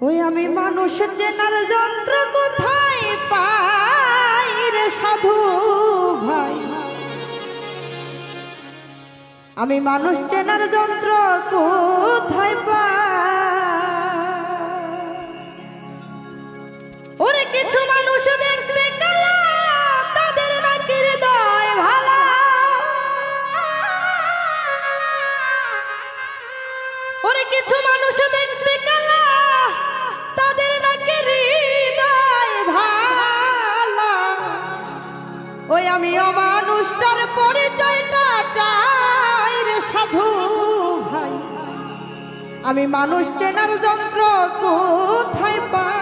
ওই আমি মানুষ চেনার যন্ত্র কোথায় পাই রে সাধু ভাই? আমি মানুষ চেনার যন্ত্র কোথায় পাই? কিছু মানুষ দেখতে কালা, তাদের নাকি ওরে কিছু মানুষ দেখতে আমি মানুষ চেনার যন্ত্র কোথায় পা